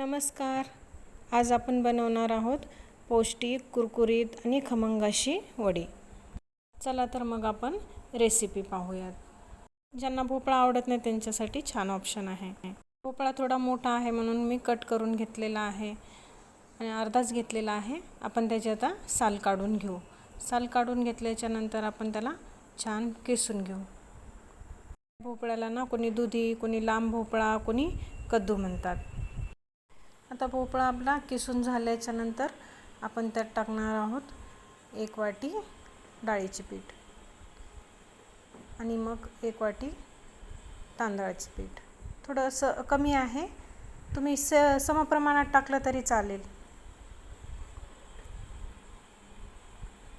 नमस्कार. आज आपण बनवणार आहोत पौष्टिक कुरकुरीत आणि खमंग अशी वडी. चला तर मग आपण रेसिपी पाहूयात. ज्यांना भोपळा आवडत नाही त्यांच्यासाठी छान ऑप्शन आहे. भोपळा थोडा मोठा आहे म्हणून मी कट करून घेतलेला आहे आणि अर्धाच घेतलेला आहे. आपण त्याची आता साल काढून घेऊ. साल काढून घेतल्याच्या नंतर आपण त्याला छान किसून घेऊ. भोपळ्याला ना कोणी दुधी कोणी लांब भोपळा कोणी कद्दू म्हणतात. आता भोपळा आपला किसून झाल्याच्यानंतर आपण त्यात टाकणार आहोत एक वाटी डाळीचे पीठ. आणि मग एक वाटी तांदळाचे पीठ. थोडंसं कमी आहे. तुम्ही स समप्रमाणात टाकलं तरी चालेल.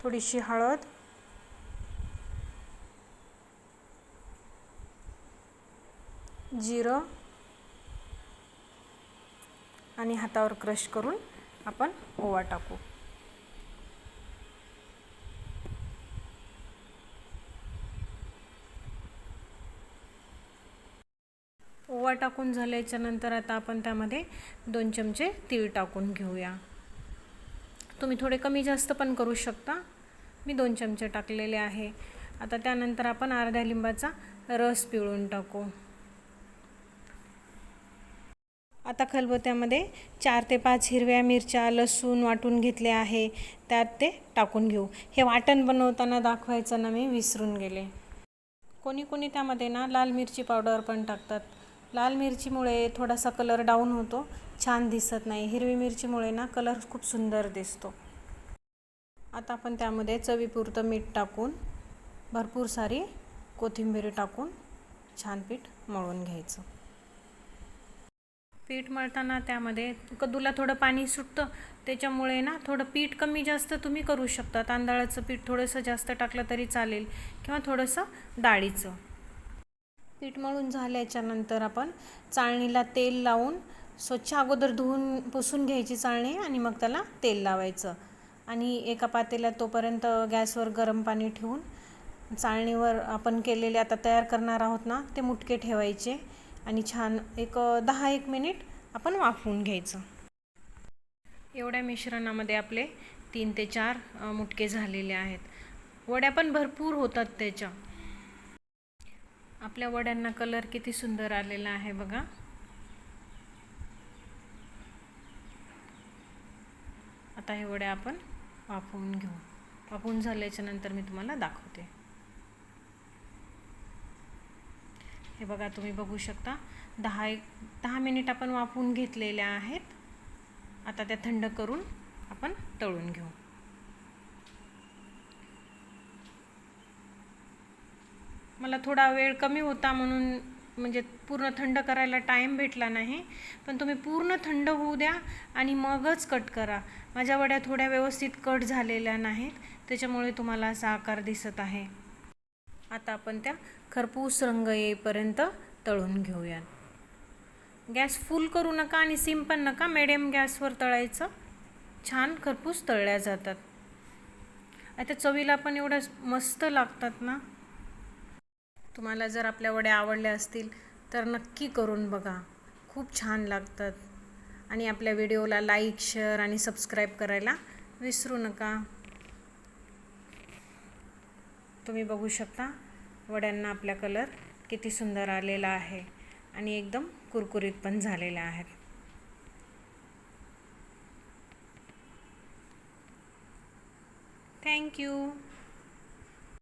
थोडीशी हळद. जिरं. आणि हातावर क्रश करून आपण ओवा टाकू. ओवा टाकून झाल्याच्यानंतर आता आपण त्यामध्ये दोन चमचे तीळ टाकून घेऊया. तुम्ही थोडे कमी जास्त पण करू शकता. मी दोन चमचे टाकलेले आहे. आता त्यानंतर आपण अर्ध्या लिंबाचा रस पिळून टाकू. आता खलबत्त्यामध्ये चार ते पाच हिरव्या मिरच्या लसूण वाटून घेतले आहे. त्यात ते टाकून घेऊ. हे वाटण बनवताना दाखवायचं ना मी विसरून गेले. कोणी कोणी त्यामध्ये ना लाल मिरची पावडर पण टाकतात. लाल मिरचीमुळे थोडासा कलर डाऊन होतो. छान दिसत नाही. हिरवी मिरचीमुळे ना कलर खूप सुंदर दिसतो. आता आपण त्यामध्ये चवीपुरतं मीठ टाकून भरपूर सारी कोथिंबीर टाकून छान पीठ मळून घ्यायचं. पीठ मळताना त्यामध्ये कद्दूला थोडं पाणी सुटतं त्याच्यामुळे ना थोडं पीठ कमी जास्त तुम्ही करू शकता. तांदळाचं पीठ थोडंसं जास्त टाकलं तरी चालेल किंवा थोडंसं डाळीचं. पीठ मळून झाल्याच्यानंतर आपण चाळणीला तेल लावून स्वच्छ अगोदर धुवून पुसून घ्यायची चाळणी आणि मग त्याला तेल लावायचं. आणि एका पातेल्यात तोपर्यंत गॅसवर गरम पाणी ठेवून चाळणीवर आपण केलेले आता तयार करणार आहोत ना ते मुटके ठेवायचे. आणि छान एक दहा एक मिनिट आपण वाफवून घ्यायचं. एवढ्या मिश्रणामध्ये आपले तीन ते चार मुटके झालेले आहेत. वड्या पण भरपूर होतात त्याच्या. आपल्या वड्यांना कलर किती सुंदर आलेला आहे बघा. आता हे वड्या आपण वाफवून घेऊ. वाफवून झाल्याच्यानंतर मी तुम्हाला दाखवते. हे बघा तुम्ही बघू शकता. दहा एक दहा मिनिट आपण वाफवून घेतलेल्या आहेत. आता त्या थंड करून आपण तळून घेऊ. मला थोडा वेळ कमी होता म्हणून म्हणजे पूर्ण थंड करायला टाईम भेटला नाही. पण तुम्ही पूर्ण थंड होऊ द्या आणि मगच कट करा. माझ्या वड्या थोड्या व्यवस्थित कट झालेल्या नाहीत. त्याच्यामुळे तुम्हाला असा आकार दिसत आहे. आता आपण त्या खरपूस रंग येईपर्यंत तळून घेऊयात. गॅस फुल करू नका आणि सिम पण नका मिडियम गॅसवर तळायचं. छान खरपूस तळल्या जातात. आता चवीला पण एवढ्या मस्त लागतात ना. तुम्हाला जर आपल्या वड्या आवडल्या असतील तर नक्की करून बघा. खूप छान लागतात. आणि आपल्या व्हिडिओला लाईक शेअर आणि सबस्क्राईब करायला विसरू नका. तुम्ही बघू शकता वड्यांना आपला कलर किती सुंदर आलेला आहे आणि एकदम कुरकुरीत पण झालेल्या आहेत. थँक्यू